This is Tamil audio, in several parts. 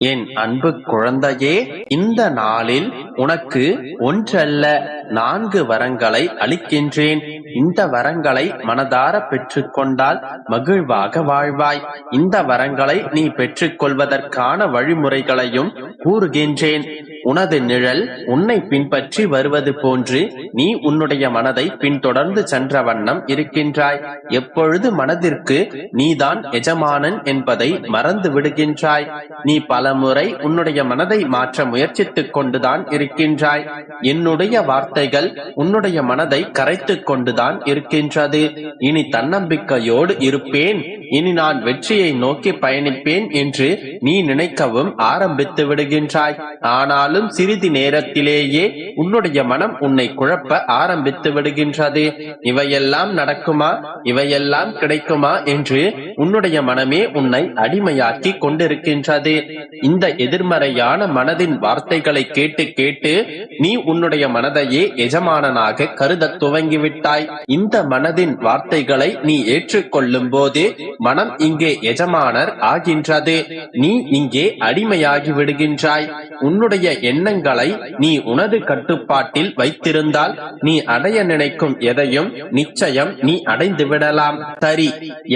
என் அன்பு குழந்தையே இந்த நாளில் உனக்கு ஒன்றல்ல நான்கு வரங்களை அளிக்கின்றேன். இந்த வரங்களை மனதார பெற்றுக்கொண்டால் மகிழ்வாக வாழ்வாய். இந்த வரங்களை நீ பெற்றுக்கொள்வதற்கான வழிமுறைகளையும் கூறுகின்றேன். உனது நிழல் உன்னை பின்பற்றி வருவது போன்று நீ உன்னுடைய மனதை பின்தொடர்ந்து சென்ற வண்ணம் இருக்கின்றாய். எப்பொழுது மனதிற்கு நீதான் எஜமானன் என்பதை மறந்து விடுகின்றாய். நீ பலமுறை உன்னுடைய மனதை மாற்ற முயற்சித்துக் கொண்டுதான் இருக்கின்றாய். என்னுடைய வார்த்தைகள் உன்னுடைய மனதை கரைத்துக் கொண்டுதான் இருக்கின்றது. இனி தன்னம்பிக்கையோடு இருப்பேன். இனி நான் வெற்றியை நோக்கி பயணிப்பேன் என்று நீ நினைக்கவும் ஆரம்பித்து விடுகின்றாய். ஆனாலும் சிறிது நேரத்திலேயே உன்னுடைய மனம் உன்னை குழப்ப ஆரம்பித்து விடுகின்றது. இவையெல்லாம் நடக்குமா? இவையெல்லாம் கிடைக்குமா? என்று உன்னுடைய மனமே உன்னை அடிமையாக்கி கொண்டிருக்கின்றது. இந்த எதிர்மறையான மனதின் வார்த்தைகளை கேட்டு கேட்டு நீ உன்னுடைய மனதையே எஜமானனாக கருத துவங்கிவிட்டாய். இந்த மனதின் வார்த்தைகளை நீ ஏற்றுக்கொள்ளும் போது மனம் இங்கே எஜமானர் ஆகின்றது. நீ இங்கே அடிமையாகி விடுகின்றாய். உன்னுடைய எண்ணங்களை நீ உனது கட்டுப்பாட்டில் வைத்திருந்தால் நீ அடைய நினைக்கும் எதையும் நிச்சயம் நீ அடைந்து விடலாம். சரி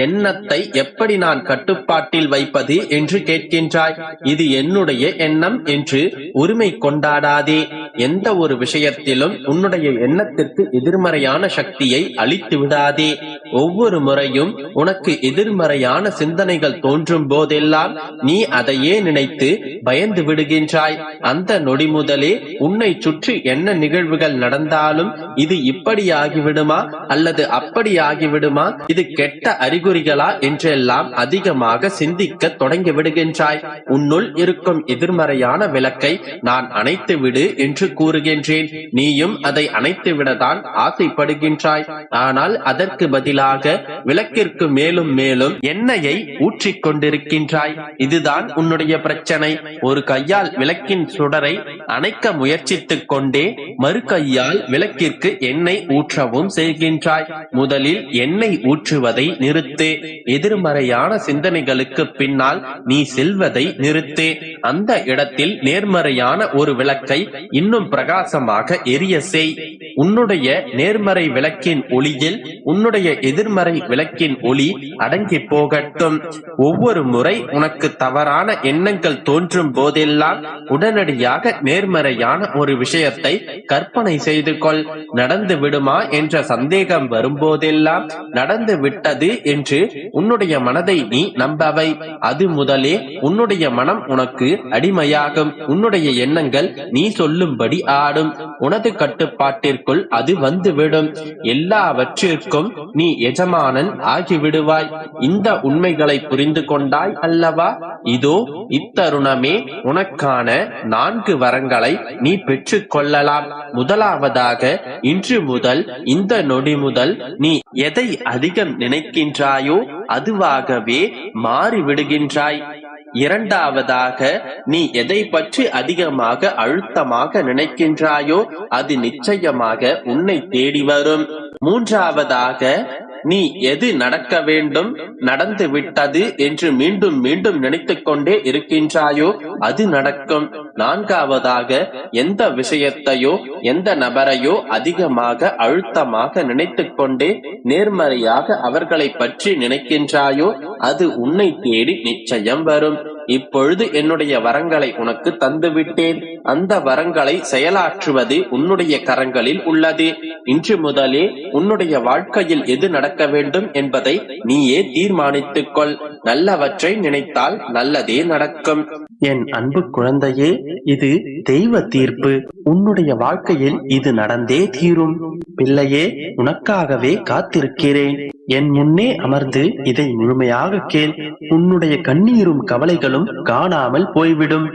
எண்ணத்தை எப்படி நான் கட்டுப்பாட்டில் வைப்பது என்று கேட்கின்றாய். இது என்னுடைய எண்ணம் என்று உரிமை கொண்டாடாதே. எந்த ஒரு விஷயத்திலும் உன்னுடைய எண்ணத்திற்கு எதிர்மறையான சக்தியை அளித்து விடாதே. ஒவ்வொரு முறையும் உனக்கு எதிர்மறையான சிந்தனைகள் தோன்றும் போதெல்லாம் நீ அதையே நினைத்து பயந்து விடுகின்றாய். அந்த நொடி முதலே உன்னை சுற்றி என்ன நிகழ்வுகள் நடந்தாலும் இது இப்படி ஆகிவிடுமா அல்லது அப்படி ஆகிவிடுமா இது கெட்ட அறிகுறிகளா என்றெல்லாம் அதிகமாக சிந்திக்க தொடங்கி விடுகின்றாய். உன்னுள் இருக்கும் எதிர்மறையான விளக்கை நான் அணைத்து விடு என்று கூறுகின்றேன். நீயும் அதை அணைத்து விடதான் ஆசைப்படுகின்றாய். ஆனால் அதற்கு பதிலாக மேலாக விளக்கிற்கு மேலும் மேலும் எண்ணெயை ஊற்றிக் கொண்டிருக்கின்றாய் இதுதான் உன்னுடைய பிரச்சனை. ஒரு கையால் விளக்கின் சுடரை அணைக்க முயற்சித்துக் கொண்டே மறு கையால் விளக்கிற்கு எண்ணெய் ஊற்றவும் செய்கின்றாய். முதலில் எண்ணெய் ஊற்றுவதை நிறுத்து. எதிர்மறையான சிந்தனைகளுக்கு பின்னால் நீ செல்வதை நிறுத்து. அந்த இடத்தில் நேர்மறையான ஒரு விளக்கை இன்னும் பிரகாசமாக எரிய செய். உன்னுடைய நேர்மறை விளக்கின் ஒளியில் உன்னுடைய எதிர்மறை விளக்கின் ஒளி அடங்கி போகட்டும். ஒவ்வொரு முறை உனக்கு தவறான எண்ணங்கள் தோன்றும் போதெல்லாம் உடனடியாக நேர்மறையான ஒரு விஷயத்தை கற்பனை செய்து கொள். நடந்து விடுமா என்ற சந்தேகம் வரும்போதெல்லாம் நடந்து விட்டது என்று உன்னுடைய மனதை நீ நம்பவை. அது முதலே உன்னுடைய மனம் உனக்கு அடிமையாகும். உன்னுடைய எண்ணங்கள் நீ சொல்லும்படி ஆடும். உனது கட்டுப்பாட்டிற்கு கட்டுப்பாட்டிற்குள் அது வந்துவிடும். எல்லாவற்றிற்கும் நீ எஜமானன் ஆகிவிடுவாய். இந்த உண்மைகளை புரிந்து கொண்டாய் அல்லவா? இதோ இத்தருணமே உனக்கான நான்கு வரங்களை நீ பெற்றுக் கொள்ளலாம் முதலாவதாக இன்று முதல் இந்த நொடி முதல் நீ எதை அதிகம் நினைக்கின்றாயோ அதுவாகவே மாறிவிடுகின்றாய். இரண்டாவதாக நீ எதை பற்றி அதிகமாக அழுத்தமாக நினைக்கின்றாயோ அது நிச்சயமாக உன்னை தேடி வரும். மூன்றாவதாக நீ எது நடக்க வேண்டும் நடந்து விட்டது என்று மீண்டும் மீண்டும் நினைத்துக் கொண்டே இருக்கின்றாயோ அது நடக்கும். நான்காவதாக எந்த விஷயத்தையோ எந்த நபரையோ அதிகமாக அழுத்தமாக நினைத்து கொண்டே நேர்மறையாக அவர்களை பற்றி நினைக்கின்றாயோ அது உன்னை தேடி நிச்சயம் வரும். இப்பொழுது என்னுடைய வரங்களை உனக்கு தந்துவிட்டேன். அந்த வரங்களை செயலாற்றுவது உன்னுடைய கரங்களில் உள்ளது. இன்று முதலே உன்னுடைய வாழ்க்கையில் எது நடக்க வேண்டும் என்பதை நீயே தீர்மானித்துக் கொள் நல்லவற்றை நினைத்தால் நல்லதே நடக்கும். என் அன்பு குழந்தையே இது தெய்வ தீர்ப்பு. உன்னுடைய வாழ்க்கையில் இது நடந்தே தீரும். பிள்ளையே உனக்காகவே காத்திருக்கிறேன். என் முன்னே அமர்ந்து இதை முழுமையாக கேள். உன்னுடைய கண்ணீரும் கவலைகளும் காணாமல் போய்விடும்.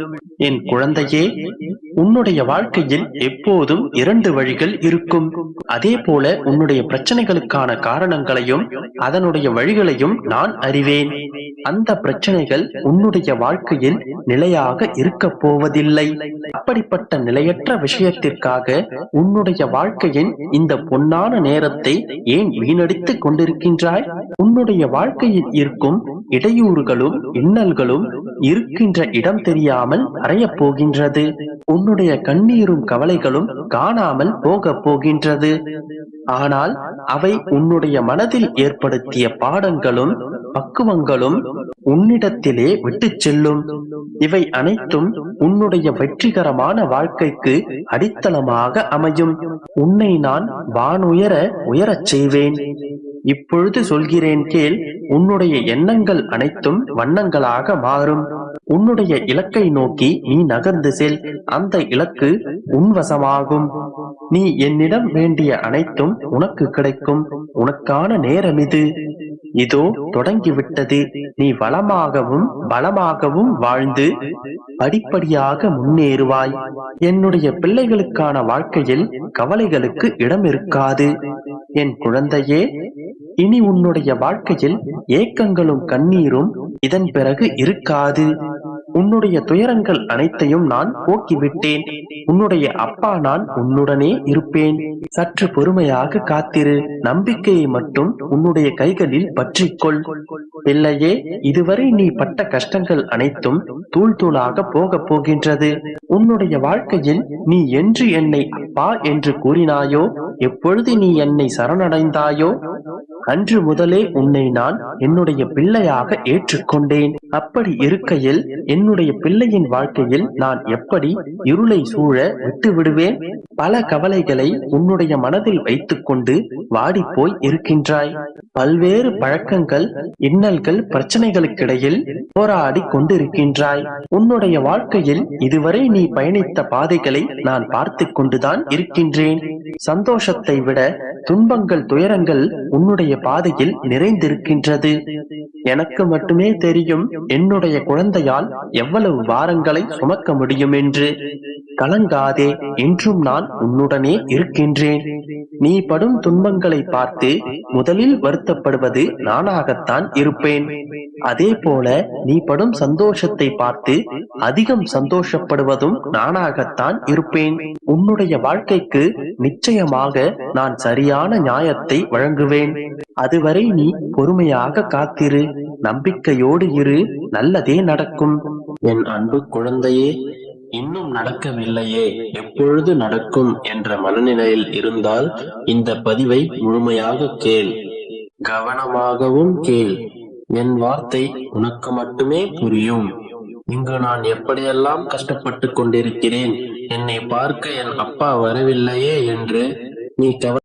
என் குழந்தையே உன்னுடைய வாழ்க்கையில் எப்போதும் இரண்டு வழிகள் இருக்கும். அதே போல உன்னுடைய பிரச்சனைகளுக்கான காரணங்களையும் அதனுடைய வழிகளையும் நான் அறிவேன். அந்த பிரச்சனைகள் உன்னுடைய வாழ்க்கையில் நிலையாக இருக்க போவதில்லை. அப்படிப்பட்ட நிலையற்ற விஷயத்திற்காக உன்னுடைய வாழ்க்கையின் இந்த பொன்னான நேரத்தை ஏன் வீணடித்துக் கொண்டிருக்கின்றாய்? உன்னுடைய வாழ்க்கையில் இருக்கும் இடையூறுகளும் இன்னல்களும் இருக்கின்ற இடம் தெரியாமல் அறையப் போகின்றது. உன்னுடைய கண்ணீரும் கவலைகளும் காணாமல் போகப் போகின்றது. ஆனால் அவை உன்னுடைய மனதில் ஏற்படுத்திய பாடங்களும் பக்குவங்களும் உன்னிடத்திலே விட்டுச் செல்லும். இவை அனைத்தும் உன்னுடைய வெற்றிகரமான வாழ்க்கைக்கு அடித்தளமாக அமையும். உன்னை நான் வானுயர உயரச் செய்வேன். இப்பொழுது சொல்கிறேன் கேள் உன்னுடைய எண்ணங்கள் அனைத்தும் வண்ணங்களாக மாறும். உன்னுடைய இலக்கை நோக்கி நீ நகர்ந்து செல் அந்த இலக்கு உன்வசமாகும் நீ என்னிடம் வேண்டிய அனைத்தும் உனக்கு கிடைக்கும். உனக்கான நேரம் இது. இதோ தொடங்கிவிட்டது. நீ வளமாகவும் பலமாகவும் வாழ்ந்து படிப்படியாக முன்னேறுவாய். என்னுடைய பிள்ளைகளுக்கான வாழ்க்கையில் கவலைகளுக்கு இடம் இருக்காது என் குழந்தையே இனி உன்னுடைய வாழ்க்கையில் ஏக்கங்களும் கண்ணீரும் இதன் பிறகு இருக்காது. உன்னுடைய துயரங்கள் அனைத்தையும் நான் போக்கிவிட்டேன். உன்னுடைய அப்பா நான் உன்னுடனே இருப்பேன். சற்று பொறுமையாக காத்திரு. நம்பிக்கையை மட்டும் உன்னுடைய கைகளில் பற்றிக்கொள். இல்லையே இதுவரை நீ பட்ட கஷ்டங்கள் அனைத்தும் தூள் தூளாக போக போகின்றது. உன்னுடைய வாழ்க்கையில் நீ என்று என்னை அப்பா என்று கூறினாயோ எப்பொழுது நீ என்னை சரணடைந்தாயோ அன்று முதலே உன்னை நான் என்னுடைய பிள்ளையாக ஏற்றுக்கொண்டேன். அப்படி இருக்கையில் என்னுடைய பிள்ளையின் வாழ்க்கையில் நான் எப்படி இருளை சூழ விட்டு விடுவேன் பல கவலைகளை உன்னுடைய மனதில் வைத்துக்கொண்டு வாடிப்போய் இருக்கின்றாய். பல்வேறு பழக்கங்கள் இன்னல்கள் பிரச்சனைகளுக்கிடையில் போராடி கொண்டிருக்கின்றாய். உன்னுடைய வாழ்க்கையில் இதுவரை நீ பயணித்த பாதைகளை நான் பார்த்து கொண்டுதான் இருக்கின்றேன். சந்தோஷத்தை விட துன்பங்கள் துயரங்கள் உன்னுடைய பாதையில் நிறைந்திருக்கின்றது. எனக்கு மட்டுமே தெரியும் என்னுடைய குழந்தையால் எவ்வளவு வாரங்களை சுமக்க முடியும் என்று. கலங்காதே என்றும் நான் உன்னுடனே இருக்கின்றேன். நீ படும் துன்பங்களை பார்த்து முதலில் வருத்தப்படுவது நானாகத்தான் இருப்பேன். அதே போல நீ படும் சந்தோஷத்தை பார்த்து அதிகம் சந்தோஷப்படுவதும் நானாகத்தான் இருப்பேன். உன்னுடைய வாழ்க்கைக்கு நிச்சயமாக நான் சரியான நியாயத்தை வழங்குவேன். அதுவரை நீ பொறுமையாக காத்திரு. நம்பிக்கையோடு இரு. நல்லதே நடக்கும். என் அன்பு குழந்தையே இன்னும் நடக்கவில்லையே எப்பொழுது நடக்கும் என்ற மனநிலையில் இருந்தால் இந்த பதிவை முழுமையாக கேள். கவனமாகவும் கேள். என் வார்த்தை உனக்கு மட்டுமே புரியும். இங்கு நான் எப்படியெல்லாம் கஷ்டப்பட்டு கொண்டிருக்கிறேன் என்னை பார்க்க என் அப்பா வரவில்லையே என்று நீ கவ